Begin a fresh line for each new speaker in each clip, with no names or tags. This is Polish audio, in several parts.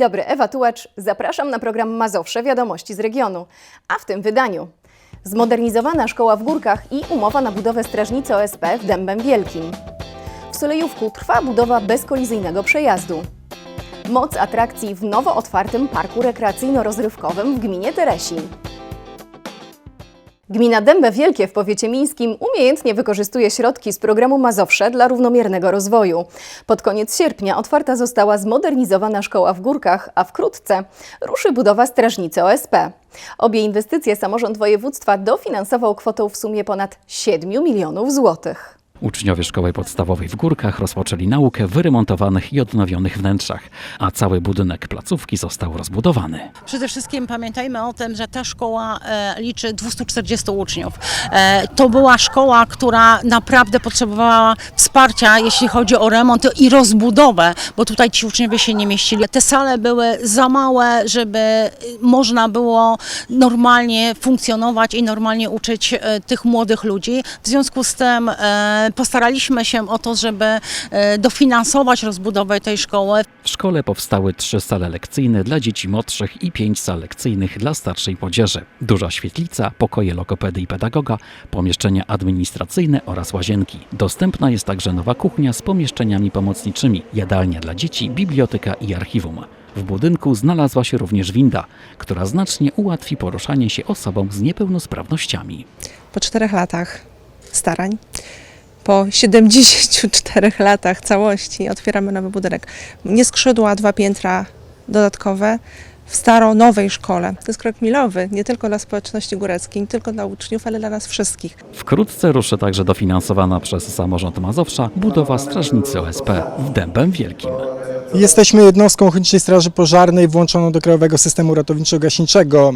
Dobry, Ewa Tułacz. Zapraszam na program Mazowsze Wiadomości z regionu. A w tym wydaniu zmodernizowana szkoła w Górkach i umowa na budowę strażnicy OSP w Dębem Wielkim. W Solejówku trwa budowa bezkolizyjnego przejazdu. Moc atrakcji w nowo otwartym parku rekreacyjno-rozrywkowym w gminie Teresin. Gmina Dębe Wielkie w powiecie mińskim umiejętnie wykorzystuje środki z programu Mazowsze dla równomiernego rozwoju. Pod koniec sierpnia otwarta została zmodernizowana szkoła w Górkach, a wkrótce ruszy budowa strażnicy OSP. Obie inwestycje samorząd województwa dofinansował kwotą w sumie ponad 7 milionów złotych.
Uczniowie szkoły podstawowej w Górkach rozpoczęli naukę w wyremontowanych i odnowionych wnętrzach, a cały budynek placówki został rozbudowany.
Przede wszystkim pamiętajmy o tym, że ta szkoła e, liczy 240 uczniów. E, to była szkoła, która naprawdę potrzebowała wsparcia, jeśli chodzi o remont i rozbudowę, bo tutaj ci uczniowie się nie mieścili. Te sale były za małe, żeby e, można było normalnie funkcjonować i normalnie uczyć e, tych młodych ludzi. W związku z tym postaraliśmy się o to, żeby e, dofinansować rozbudowę tej szkoły.
W szkole powstały trzy sale lekcyjne dla dzieci młodszych i pięć sal lekcyjnych dla starszej młodzieży. Duża świetlica, pokoje logopedy i pedagoga, pomieszczenia administracyjne oraz łazienki. Dostępna jest także nowa kuchnia z pomieszczeniami pomocniczymi, jadalnia dla dzieci, biblioteka i archiwum. W budynku znalazła się również winda, która znacznie ułatwi poruszanie się osobom z niepełnosprawnościami.
po czterech latach starań, po 74 latach całości otwieramy nowy budynek. Nie skrzydła, dwa piętra dodatkowe w staro-nowej szkole. To jest krok milowy, nie tylko dla społeczności góreckiej, nie tylko dla uczniów, ale dla nas wszystkich.
Wkrótce ruszy także dofinansowana przez samorząd Mazowsza budowa strażnicy OSP w Dębem Wielkim.
Jesteśmy jednostką Ochotniczej Straży Pożarnej włączoną do Krajowego Systemu Ratowniczo-Gaśniczego.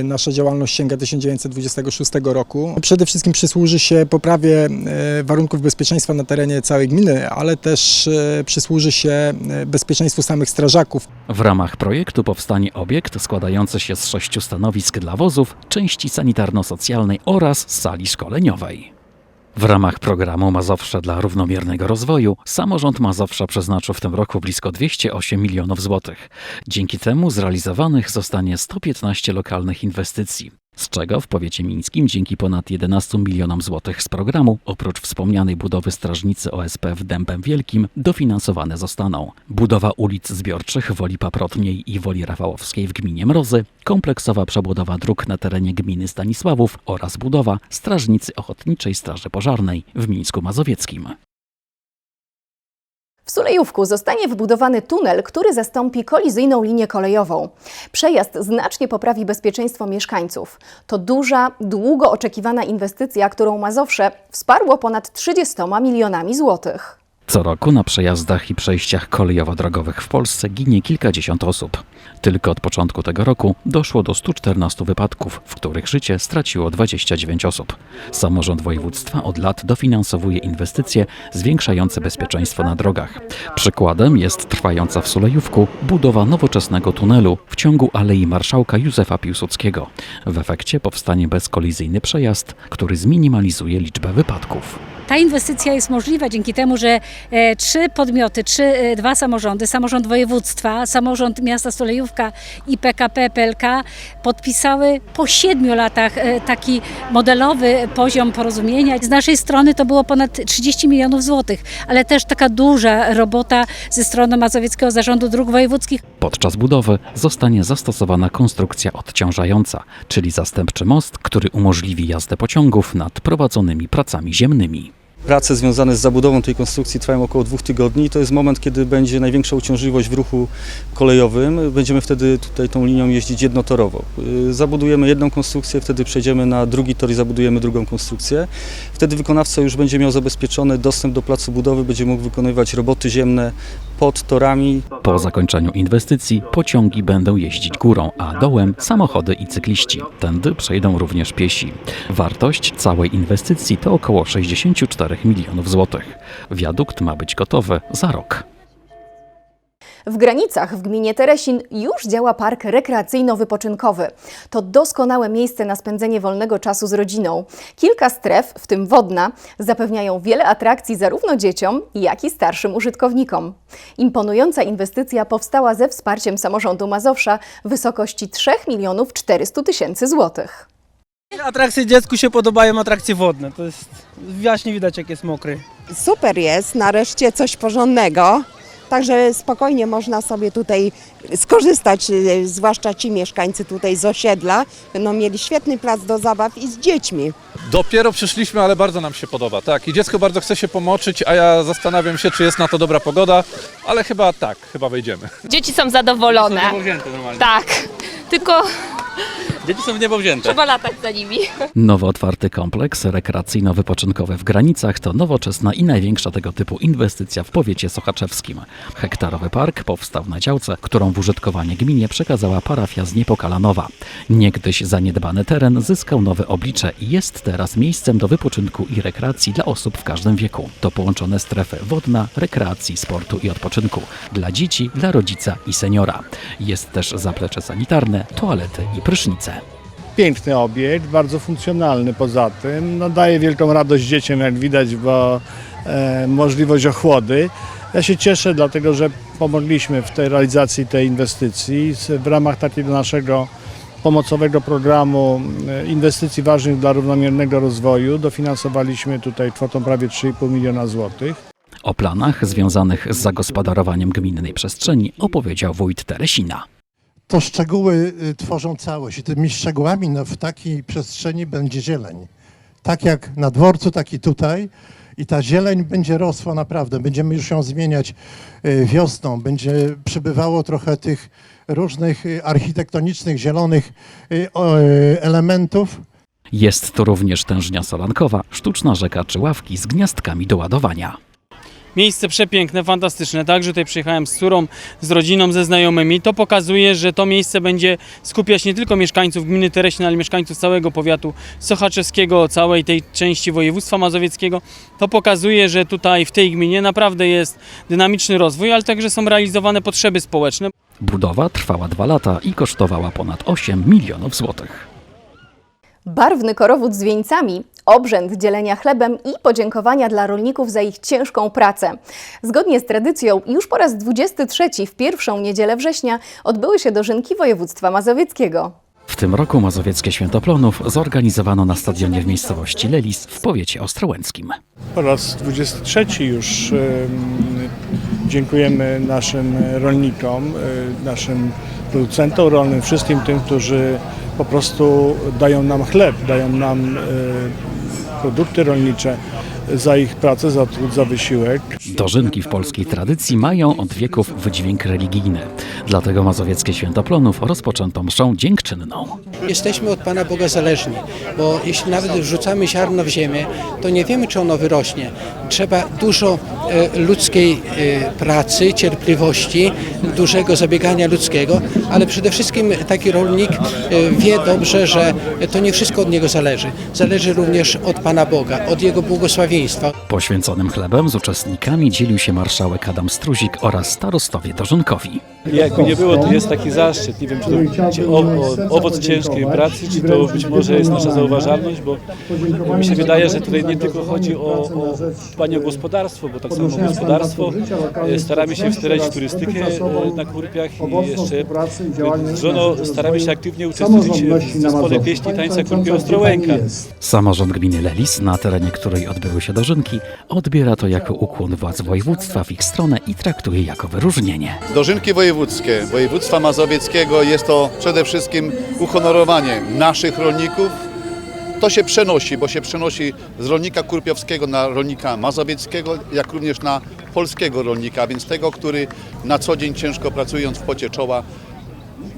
E, Nasza działalność sięga 1926 roku. Przede wszystkim przysłuży się poprawie e, warunków bezpieczeństwa na terenie całej gminy, ale też e, przysłuży się bezpieczeństwu samych strażaków.
W ramach projektu powstanie obiekt składający się z sześciu stanowisk dla wozów, części sanitarno-socjalnej oraz sali szkoleniowej. W ramach programu Mazowsze dla równomiernego rozwoju samorząd Mazowsza przeznaczył w tym roku blisko 208 milionów złotych. Dzięki temu zrealizowanych zostanie 115 lokalnych inwestycji. Z czego w powiecie mińskim dzięki ponad 11 milionom złotych z programu, oprócz wspomnianej budowy strażnicy OSP w Dębem Wielkim, dofinansowane zostaną budowa ulic zbiorczych Woli Paprotniej i Woli Rafałowskiej w gminie Mrozy, kompleksowa przebudowa dróg na terenie gminy Stanisławów oraz budowa Strażnicy Ochotniczej Straży Pożarnej w Mińsku Mazowieckim.
W Sulejówku zostanie wybudowany tunel, który zastąpi kolizyjną linię kolejową. Przejazd znacznie poprawi bezpieczeństwo mieszkańców. To duża, długo oczekiwana inwestycja, którą Mazowsze wsparło ponad 30 milionami złotych.
Co roku na przejazdach i przejściach kolejowo-drogowych w Polsce ginie kilkadziesiąt osób. Tylko od początku tego roku doszło do 114 wypadków, w których życie straciło 29 osób. Samorząd województwa od lat dofinansowuje inwestycje zwiększające bezpieczeństwo na drogach. Przykładem jest trwająca w Sulejówku budowa nowoczesnego tunelu w ciągu Alei Marszałka Józefa Piłsudskiego. W efekcie powstanie bezkolizyjny przejazd, który zminimalizuje liczbę wypadków.
Ta inwestycja jest możliwa dzięki temu, że e, trzy podmioty, trzy, e, dwa samorządy, samorząd województwa, samorząd miasta Solejówka i PKP PLK podpisały po siedmiu latach e, taki modelowy poziom porozumienia. Z naszej strony to było ponad 30 milionów złotych, ale też taka duża robota ze strony Mazowieckiego Zarządu Dróg Wojewódzkich.
Podczas budowy zostanie zastosowana konstrukcja odciążająca, czyli zastępczy most, który umożliwi jazdę pociągów nad prowadzonymi pracami ziemnymi.
Prace związane z zabudową tej konstrukcji trwają około dwóch tygodni i to jest moment, kiedy będzie największa uciążliwość w ruchu kolejowym. Będziemy wtedy tutaj tą linią jeździć jednotorowo. Y, Zabudujemy jedną konstrukcję, wtedy przejdziemy na drugi tor i zabudujemy drugą konstrukcję. Wtedy wykonawca już będzie miał zabezpieczony dostęp do placu budowy, będzie mógł wykonywać roboty ziemne pod torami.
Po zakończeniu inwestycji pociągi będą jeździć górą, a dołem samochody i cykliści. Tędy przejdą również piesi. Wartość całej inwestycji to około 64 milionów złotych. Wiadukt ma być gotowy za rok.
W granicach w gminie Teresin już działa park rekreacyjno-wypoczynkowy. To doskonałe miejsce na spędzenie wolnego czasu z rodziną. Kilka stref, w tym wodna, zapewniają wiele atrakcji zarówno dzieciom, jak i starszym użytkownikom. Imponująca inwestycja powstała ze wsparciem samorządu Mazowsza w wysokości 3 milionów 400 tysięcy złotych.
Atrakcje dziecku się podobają, atrakcje wodne. To jest właśnie widać jak jest mokry.
super jest, nareszcie coś porządnego. Także spokojnie można sobie tutaj skorzystać, e, zwłaszcza ci mieszkańcy tutaj z osiedla. Będą mieli świetny plac do zabaw i z dziećmi.
Dopiero przyszliśmy, ale bardzo nam się podoba. Tak, i dziecko bardzo chce się pomoczyć, a ja zastanawiam się, czy jest na to dobra pogoda, ale chyba tak, chyba wejdziemy.
Dzieci są zadowolone.
wzięte normalnie.
Tak. Tylko
Dzieci są w niebo wzięte.
trzeba latać za nimi.
Nowo otwarty kompleks rekreacyjno-wypoczynkowy w granicach to nowoczesna i największa tego typu inwestycja w powiecie sochaczewskim. Hektarowy park powstał na działce, którą w użytkowanie gminie przekazała parafia z Niepokalanowa. Niegdyś zaniedbany teren zyskał nowe oblicze i jest teraz miejscem do wypoczynku i rekreacji dla osób w każdym wieku. To połączone strefy wodna, rekreacji, sportu i odpoczynku dla dzieci, dla rodzica i seniora. Jest też zaplecze sanitarne, toalety i prysznice.
Piękny obiekt, bardzo funkcjonalny poza tym. No, daje wielką radość dzieciom, jak widać, bo e, możliwość ochłody. Ja się cieszę, dlatego że pomogliśmy w tej realizacji tej inwestycji w ramach takiego naszego pomocowego programu e, inwestycji ważnych dla równomiernego rozwoju. Dofinansowaliśmy tutaj kwotą prawie 3,5 miliona złotych.
O planach związanych z zagospodarowaniem gminnej przestrzeni opowiedział wójt Teresina.
To szczegóły y, tworzą całość i tymi szczegółami no, w takiej przestrzeni będzie zieleń. Tak jak na dworcu, tak i tutaj. I ta zieleń będzie rosła naprawdę. Będziemy już ją zmieniać y, wiosną. Będzie przybywało trochę tych różnych y, architektonicznych, zielonych elementów.
Jest tu również tężnia solankowa, sztuczna rzeka czy ławki z gniazdkami do ładowania.
Miejsce przepiękne, fantastyczne. Także tutaj przyjechałem z córą, z rodziną, ze znajomymi. To pokazuje, że to miejsce będzie skupiać nie tylko mieszkańców gminy Teresin, ale mieszkańców całego powiatu sochaczewskiego, całej tej części województwa mazowieckiego. To pokazuje, że tutaj w tej gminie naprawdę jest dynamiczny rozwój, ale także są realizowane potrzeby społeczne.
Budowa trwała dwa lata i kosztowała ponad 8 milionów złotych.
Barwny korowód z wieńcami, obrzęd dzielenia chlebem i podziękowania dla rolników za ich ciężką pracę. Zgodnie z tradycją już po raz 23 w pierwszą niedzielę września odbyły się dożynki województwa mazowieckiego.
W tym roku Mazowieckie Święto Plonów zorganizowano na stadionie w miejscowości Lelis w powiecie ostrołęckim.
Po raz 23 już em, dziękujemy naszym rolnikom, e, naszym producentom rolnym, wszystkim tym, którzy po prostu dają nam chleb, dają nam e, produkty rolnicze za ich pracę, za trud, za wysiłek.
Dożynki w polskiej tradycji mają od wieków wydźwięk religijny. Dlatego Mazowieckie Święto Plonów rozpoczęto mszą dziękczynną.
Jesteśmy od Pana Boga zależni, bo jeśli nawet wrzucamy ziarno w ziemię, to nie wiemy, czy ono wyrośnie. Trzeba dużo e, ludzkiej e, pracy, cierpliwości, dużego zabiegania ludzkiego, ale przede wszystkim taki rolnik e, wie dobrze, że to nie wszystko od niego zależy. Zależy również od Pana Boga, od Jego błogosławieństwa.
Poświęconym chlebem z uczestnikami dzielił się marszałek Adam Struzik oraz starostowie dożynkowi.
Jakby nie było, to jest taki zaszczyt. Nie wiem, czy to będzie o, o, owoc ciężkiej pracy, czy to być może jest nasza zauważalność, bo mi się wydaje, że tutaj nie tylko chodzi o, o dbanie o gospodarstwo, bo tak samo gospodarstwo. e, Staramy się wspierać turystykę e, na Kurpiach i jeszcze z żoną staramy się aktywnie uczestniczyć w zespole pieśni tańca Kurpie Ostrołęka.
Samorząd gminy Lelis, na terenie której odbyły się dożynki, odbiera to jako ukłon władz województwa w ich stronę i traktuje jako wyróżnienie.
Dożynki wojewódzkie województwa mazowieckiego jest to przede wszystkim uhonorowanie naszych rolników. To się przenosi, bo się przenosi z rolnika kurpiowskiego na rolnika mazowieckiego, jak również na polskiego rolnika, więc tego, który na co dzień ciężko pracując w pocie czoła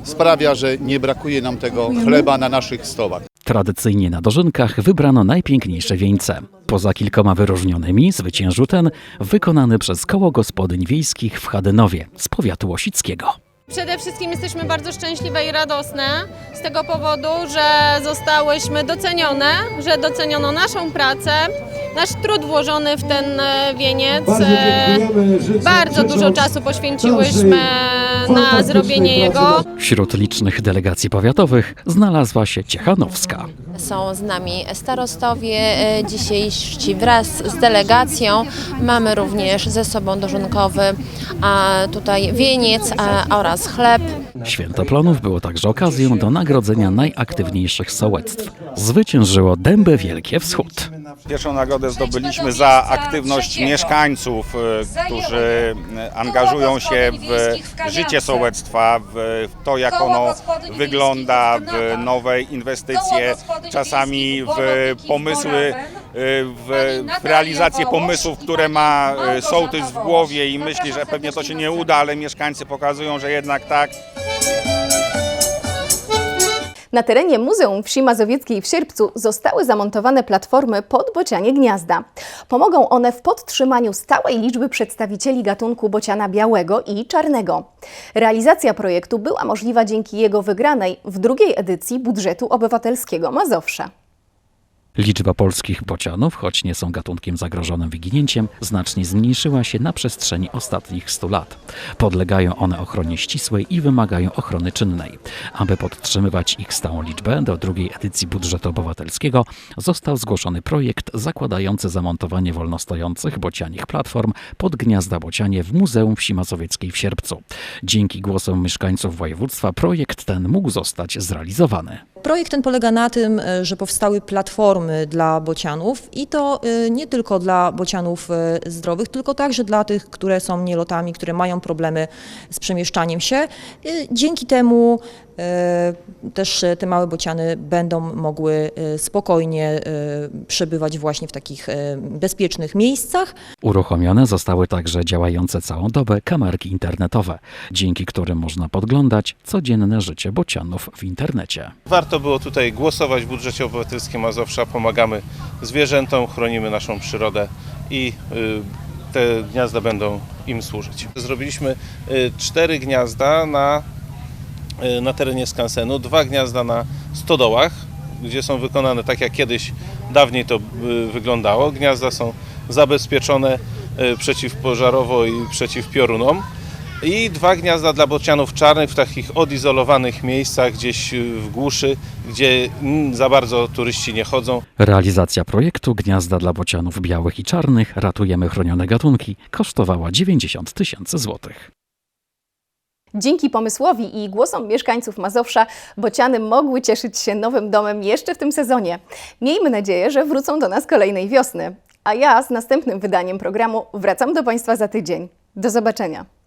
sprawia, że nie brakuje nam tego chleba na naszych stołach.
Tradycyjnie na dożynkach wybrano najpiękniejsze wieńce. Poza kilkoma wyróżnionymi zwyciężył ten wykonany przez koło gospodyń wiejskich w Chadynowie z powiatu łosickiego.
Przede wszystkim jesteśmy bardzo szczęśliwe i radosne z tego powodu, że zostałyśmy docenione, że doceniono naszą pracę, nasz trud włożony w ten e, wieniec. E, Bardzo dużo czasu poświęciłyśmy na zrobienie jego.
Wśród licznych delegacji powiatowych znalazła się Ciechanowska.
Są z nami starostowie e, dzisiejsi wraz z delegacją. Mamy również ze sobą dożynkowy a tutaj wieniec a, oraz chleb.
Święto Plonów było także okazją do nagrodzenia najaktywniejszych sołectw. Zwyciężyło Dębe Wielkie Wschód.
Pierwszą nagrodę zdobyliśmy za aktywność mieszkańców, e, którzy e, angażują się w życie sołectwa, w to jak ono wygląda, w nowe inwestycje, czasami w pomysły, e, w, w realizację pomysłów, które ma e, sołtys w głowie i myśli, że pewnie to się nie uda, ale mieszkańcy pokazują, że jednak tak.
Na terenie Muzeum Wsi Mazowieckiej w Sierpcu zostały zamontowane platformy pod bocianie gniazda. Pomogą one w podtrzymaniu stałej liczby przedstawicieli gatunku bociana białego i czarnego. Realizacja projektu była możliwa dzięki jego wygranej w drugiej edycji budżetu obywatelskiego Mazowsza.
Liczba polskich bocianów, choć nie są gatunkiem zagrożonym wyginięciem, znacznie zmniejszyła się na przestrzeni ostatnich 100 lat. Podlegają one ochronie ścisłej i wymagają ochrony czynnej. Aby podtrzymywać ich stałą liczbę, do drugiej edycji budżetu obywatelskiego został zgłoszony projekt zakładający zamontowanie wolnostojących bocianich platform pod gniazda bocianie w Muzeum Wsi Mazowieckiej w Sierpcu. Dzięki głosom mieszkańców województwa projekt ten mógł zostać zrealizowany.
Projekt ten polega na tym, e, że powstały platformy dla bocianów i to e, nie tylko dla bocianów e, zdrowych, tylko także dla tych, które są nielotami, które mają problemy z przemieszczaniem się. Dzięki temu też e, te małe bociany będą mogły e, spokojnie e, przebywać właśnie w takich e, bezpiecznych miejscach.
Uruchomione zostały także działające całą dobę kamerki internetowe, dzięki którym można podglądać codzienne życie bocianów w internecie.
Warto było tutaj głosować w budżecie obywatelskim Mazowsza. Pomagamy zwierzętom, chronimy naszą przyrodę i y, te gniazda będą im służyć. Zrobiliśmy y, cztery gniazda na, na terenie skansenu, dwa gniazda na stodołach, gdzie są wykonane tak jak kiedyś dawniej to y, wyglądało. Gniazda są zabezpieczone y, przeciwpożarowo i przeciw piorunom. I dwa gniazda dla bocianów czarnych w takich odizolowanych miejscach, gdzieś w głuszy, gdzie mm, za bardzo turyści nie chodzą.
Realizacja projektu Gniazda dla bocianów białych i czarnych Ratujemy chronione gatunki kosztowała 90 tysięcy złotych.
Dzięki pomysłowi i głosom mieszkańców Mazowsza bociany mogły cieszyć się nowym domem jeszcze w tym sezonie. Miejmy nadzieję, że wrócą do nas kolejnej wiosny. A ja z następnym wydaniem programu wracam do Państwa za tydzień. Do zobaczenia.